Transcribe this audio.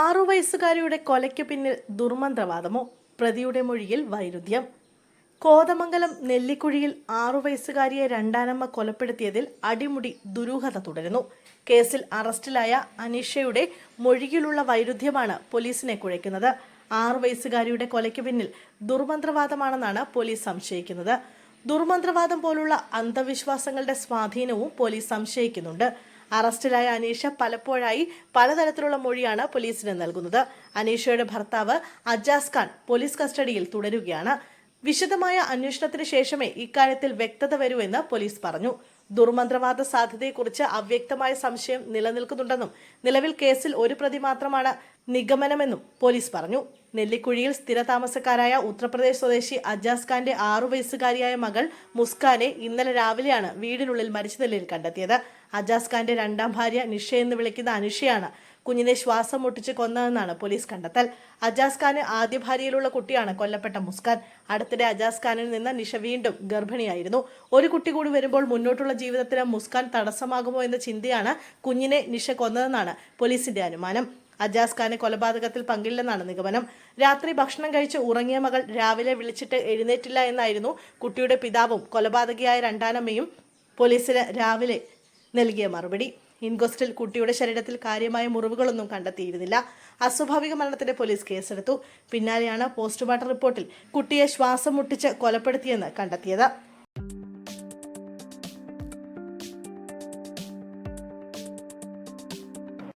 ആറു വയസ്സുകാരിയുടെ കൊലയ്ക്ക് പിന്നിൽ ദുർമന്ത്രവാദമോ? പ്രതിയുടെ മൊഴിയിൽ വൈരുദ്ധ്യം. കോതമംഗലം നെല്ലിക്കുഴിയിൽ ആറു വയസ്സുകാരിയെ രണ്ടാനമ്മ കൊലപ്പെടുത്തിയതിൽ അടിമുടി ദുരൂഹത തുടരുന്നു. കേസിൽ അറസ്റ്റിലായ അനീഷയുടെ മൊഴിയിലുള്ള വൈരുദ്ധ്യമാണ് പോലീസിനെ കുഴയ്ക്കുന്നത്. ആറു വയസ്സുകാരിയുടെ കൊലയ്ക്ക് പിന്നിൽ ദുർമന്ത്രവാദമാണെന്നാണ് പോലീസ് സംശയിക്കുന്നത്. ദുർമന്ത്രവാദം പോലുള്ള അന്ധവിശ്വാസങ്ങളുടെ സ്വാധീനവും പോലീസ് സംശയിക്കുന്നുണ്ട്. അറസ്റ്റിലായ അനീഷ പലപ്പോഴായി പലതരത്തിലുള്ള മൊഴിയാണ് പോലീസിന് നൽകുന്നത്. അനീഷയുടെ ഭർത്താവ് അജാസ് ഖാൻ പോലീസ് കസ്റ്റഡിയിൽ തുടരുകയാണ്. വിശദമായ അന്വേഷണത്തിന് ശേഷമേ ഇക്കാര്യത്തിൽ വ്യക്തത വരൂ എന്ന് പോലീസ് പറഞ്ഞു. ദുർമന്ത്രവാദ സാധ്യതയെക്കുറിച്ച് അവ്യക്തമായ സംശയം നിലനിൽക്കുന്നുണ്ടെന്നും നിലവിൽ കേസിൽ ഒരു പ്രതി മാത്രമാണ് നിഗമനമെന്നും പോലീസ് പറഞ്ഞു. നെല്ലിക്കുഴിയിൽ സ്ഥിരതാമസക്കാരായ ഉത്തർപ്രദേശ് സ്വദേശി അജാസ് ഖാന്റെ ആറു വയസ്സുകാരിയായ മകൾ മുസ്കാനെ ഇന്നലെ രാവിലെയാണ് വീടിനുള്ളിൽ മരിച്ച നിലയിൽ കണ്ടെത്തിയത്. അജാസ് ഖാന്റെ രണ്ടാം ഭാര്യ നിഷ എന്ന് വിളിക്കുന്ന അനുഷയാണ് കുഞ്ഞിനെ ശ്വാസം മുട്ടിച്ച് കൊന്നതെന്നാണ് പോലീസ് കണ്ടെത്തൽ. അജാസ് ഖാന് ആദ്യ ഭാര്യയിലുള്ള കുട്ടിയാണ് കൊല്ലപ്പെട്ട മുസ്കാൻ. അടുത്തിടെ അജാസ് ഖാനിൽ നിന്ന് നിഷ വീണ്ടും ഗർഭിണിയായിരുന്നു. ഒരു കുട്ടി കൂടി വരുമ്പോൾ മുന്നോട്ടുള്ള ജീവിതത്തിന് മുസ്കാൻ തടസ്സമാകുമോ എന്ന ചിന്തയാണ് കുഞ്ഞിനെ നിഷ കൊന്നതെന്നാണ് പോലീസിന്റെ അനുമാനം. അജാസ് ഖാനെ കൊലപാതകത്തിൽ പങ്കില്ലെന്നാണ് നിഗമനം. രാത്രി ഭക്ഷണം കഴിച്ച് ഉറങ്ങിയ മകൾ രാവിലെ വിളിച്ചിട്ട് എഴുന്നേറ്റില്ല എന്നായിരുന്നു കുട്ടിയുടെ പിതാവും കൊലപാതകിയായ രണ്ടാനമ്മയും പോലീസിന് രാവിലെ നൽകിയ മറുപടി. ഇൻക്വസ്റ്റിൽ കുട്ടിയുടെ ശരീരത്തിൽ കാര്യമായ മുറിവുകളൊന്നും കണ്ടെത്തിയിരുന്നില്ല. അസ്വാഭാവിക മരണത്തിന്റെ പോലീസ് കേസെടുത്തു. പിന്നാലെയാണ് പോസ്റ്റ്മോർട്ടം റിപ്പോർട്ടിൽ കുട്ടിയെ ശ്വാസം മുട്ടിച്ച് കൊലപ്പെടുത്തിയെന്ന് കണ്ടെത്തിയത്.